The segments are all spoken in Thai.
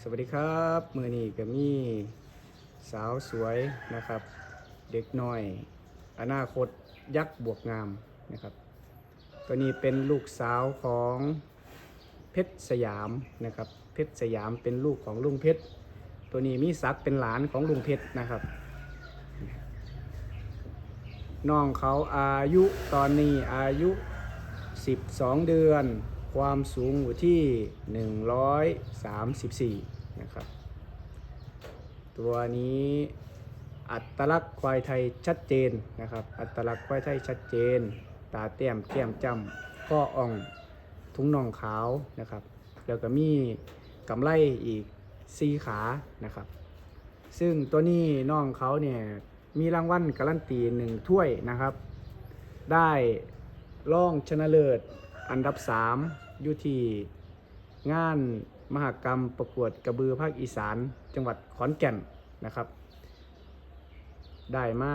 สวัสดีครับมือนี้ก็มีสาวสวยนะครับ เด็กน้อย อนาคตยักษ์บวกงามนะครับ ตัวนี้เป็นลูกสาวของเพชรสยามนะครับ เพชรสยามเป็นลูกของลุงเพชรตัวนี้มีศักเป็นหลานของลุงเพชรนะครับน้องเขาอายุตอนนี้อายุ 12 เดือน ความสูงอยู่ที่ 134 นะครับ ตัวนี้อัตลักษณ์ควายไทยชัดเจนนะครับ อัตลักษณ์ควายไทยชัดเจน ตาเต้มแก้มจำข้ออ่องทุงน่องขาวนะครับ แล้วก็มีกำไลอีกสีขานะครับ ซึ่งตัวนี้น้องเขาเนี่ยมีรางวัลการันตีหนึ่งถ้วยนะครับ ได้ร่องชนะเลิศ อันดับ 3 อยู่ที่งานมหกรรมประกวดกระบือภาคอีสาน จังหวัดขอนแก่นนะครับ ได้มา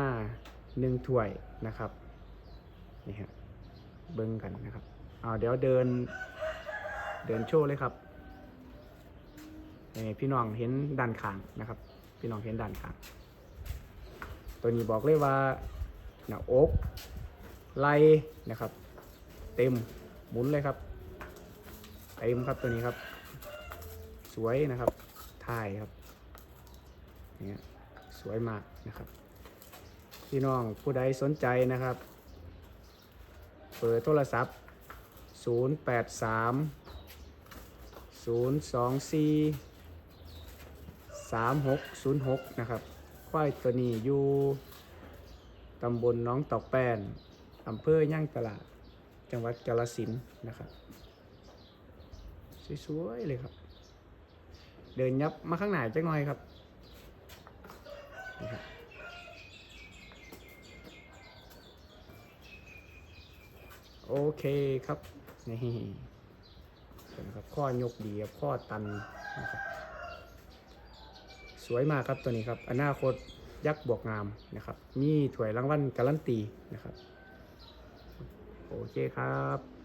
หนึ่งถ้วยนะครับนี่ฮะเบิ้งกันนะครับเอาเดี๋ยวเดินเดินโชว์เลยครับให้พี่น้องเห็นด้านข้างนะครับ พี่น้องเห็นด้านข้าง ตัวนี้บอกเลยว่าหน้าอกไหลนะครับ เต็ม หมุนเลยครับเต็มครับตัวนี้ครับ สวยนะครับถ่ายครับเนี่ยสวยมากนะครับ พี่น้องผู้ใดสนใจนะครับ เปิดโทรศัพท์ 083 024 3606 นะครับควายตัวนี้อยู่ตำบลน้องตอกแป้นอำเภอย่างตลาด จังหวัดกาฬสินนะครับ สวยๆเลยครับ เดินยับมาข้างหน้าจักหน่อยครับนี่ครับโอเคครับนี่เห็นครับข้อยกดีครับข้อตันนะครับสวยมากครับตัวนี้ครับอนาคตยักษ์บวกงามนะครับ มีถ้วยรางวัลการันตีนะครับ โอเคครับ